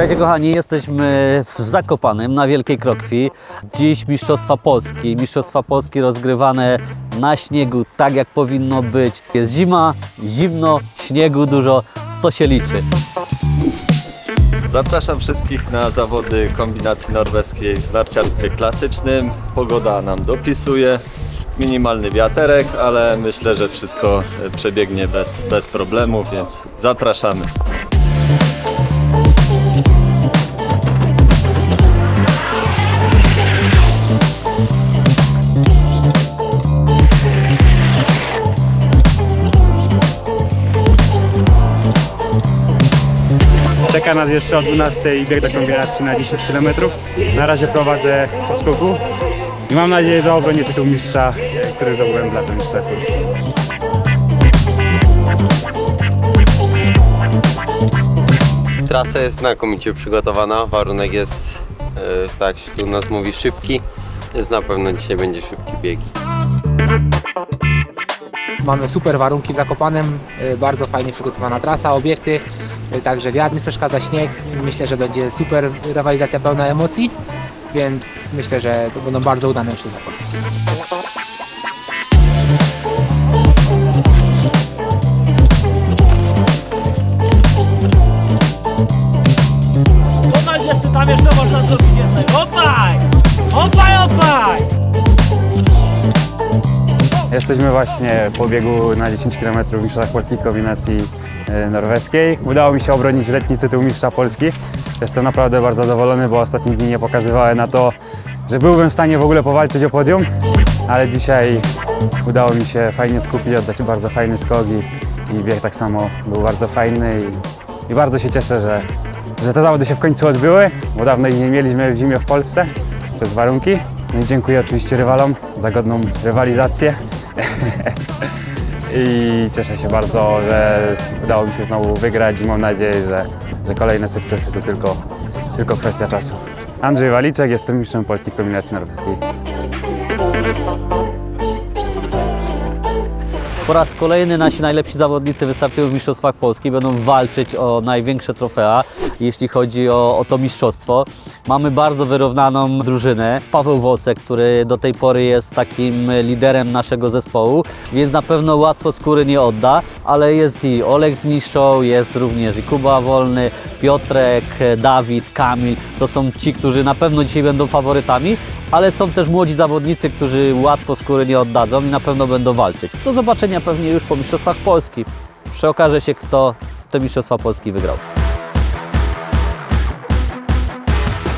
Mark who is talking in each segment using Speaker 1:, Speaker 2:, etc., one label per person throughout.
Speaker 1: Witajcie kochani, jesteśmy w Zakopanem na Wielkiej Krokwi. Dziś Mistrzostwa Polski. Mistrzostwa Polski rozgrywane na śniegu, tak jak powinno być. Jest zima, zimno, śniegu dużo, to się liczy.
Speaker 2: Zapraszam wszystkich na zawody kombinacji norweskiej w narciarstwie klasycznym. Pogoda nam dopisuje. Minimalny wiaterek, ale myślę, że wszystko przebiegnie bez, bez problemów, więc zapraszamy.
Speaker 3: Czeka nas jeszcze o 12 bieg do kombinacji na 10 km. Na razie prowadzę po skoku i mam nadzieję, że obronię tytuł mistrza, e, który zdobyłem w latem mistrza Polski.
Speaker 4: Trasa jest znakomicie przygotowana, warunek jest, e, tak się tu u nas mówi, szybki, więc na pewno dzisiaj będzie szybki biegi.
Speaker 5: Mamy super warunki w Zakopanem, y, bardzo fajnie przygotowana trasa, obiekty, także wiatr nie przeszkadza, śnieg. Myślę, że będzie super rywalizacja pełna emocji, więc myślę, że to będą bardzo udane Mistrzostwa Polski.
Speaker 3: Jesteśmy właśnie po biegu na 10 km w Mistrzostwach Polskich kombinacji e, norweskiej. Udało mi się obronić letni tytuł mistrza Polski. Jestem naprawdę bardzo zadowolony, bo ostatnie dni nie pokazywały na to, że byłbym w stanie w ogóle powalczyć o podium, ale dzisiaj udało mi się fajnie skupić, oddać bardzo fajny skok i, i bieg tak samo był bardzo fajny i, i bardzo się cieszę, że, że te zawody się w końcu odbyły, bo dawno ich nie mieliśmy w zimie w Polsce przez warunki. No i dziękuję oczywiście rywalom za godną rywalizację. I cieszę się bardzo, że udało mi się znowu wygrać i mam nadzieję, że, że kolejne sukcesy to tylko, tylko kwestia czasu. Andrzej Waliczek, jestem mistrzem Polski w kombinacji norweskiej.
Speaker 1: Po raz kolejny nasi najlepsi zawodnicy wystartują w Mistrzostwach Polski, będą walczyć o największe trofea, jeśli chodzi o, o to mistrzostwo. Mamy bardzo wyrównaną drużynę. Paweł Wosek, który do tej pory jest takim liderem naszego zespołu, więc na pewno łatwo skóry nie odda, ale jest i Olek z Niszczą, jest również i Kuba Wolny, Piotrek, Dawid, Kamil. To są ci, którzy na pewno dzisiaj będą faworytami, ale są też młodzi zawodnicy, którzy łatwo skóry nie oddadzą i na pewno będą walczyć. Do zobaczenia pewnie już po Mistrzostwach Polski. Przeokaże się, kto te Mistrzostwa Polski wygrał.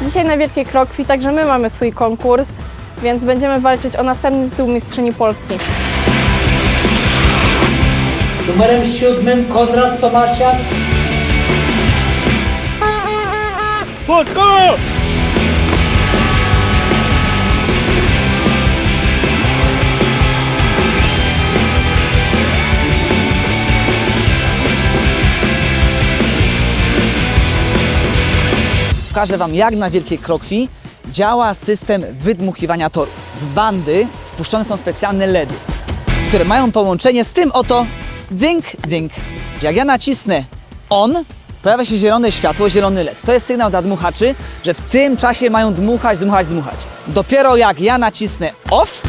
Speaker 6: Dzisiaj na Wielkiej Krokwi także my mamy swój konkurs, więc będziemy walczyć o następny tytuł Mistrzyni Polski.
Speaker 7: Numerem siódmym Konrad Tomasiak.
Speaker 8: Pokażę Wam, jak na Wielkiej Krokwi działa system wydmuchiwania torów. W bandy wpuszczone są specjalne LEDy, które mają połączenie z tym oto dzynk, dzynk. Jak ja nacisnę on, pojawia się zielone światło, zielony LED. To jest sygnał dla dmuchaczy, że w tym czasie mają dmuchać, dmuchać, dmuchać. Dopiero jak ja nacisnę off,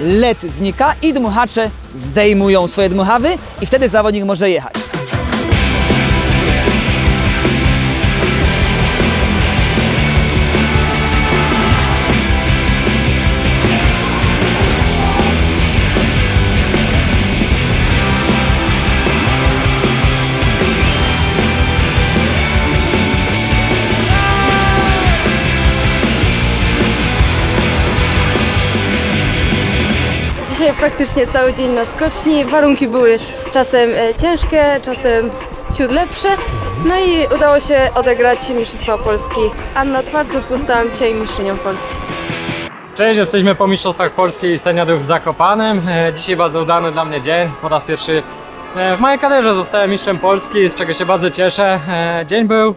Speaker 8: LED znika i dmuchacze zdejmują swoje dmuchawy i wtedy zawodnik może jechać.
Speaker 9: Dzisiaj praktycznie cały dzień na skoczni. Warunki były czasem e, ciężkie, czasem ciut lepsze. No i udało się odegrać Mistrzostwa Polski. Anna Twardów zostałam dzisiaj mistrzynią Polski.
Speaker 10: Cześć, jesteśmy po Mistrzostwach Polski seniorów w Zakopanem. E, Dzisiaj bardzo udany dla mnie dzień. Po raz pierwszy e, w mojej karierze zostałem mistrzem Polski, z czego się bardzo cieszę. Dzień był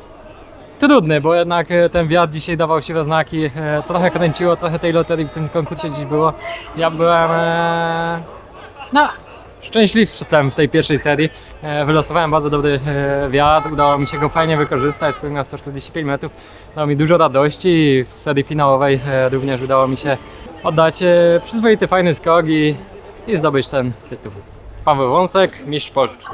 Speaker 10: trudny, bo jednak e, ten wiatr dzisiaj dawał siwe znaki. E, Trochę kręciło, trochę tej loterii w tym konkursie dziś było. Ja byłem... e, No, szczęśliwcem w tej pierwszej serii. Wylosowałem bardzo dobry wiatr, udało mi się go fajnie wykorzystać, skoro na 145 metrów. Dało mi dużo radości w serii finałowej również udało mi się oddać przyzwoity, fajny skok i, i zdobyć ten tytuł. Paweł Wąsek, mistrz Polski.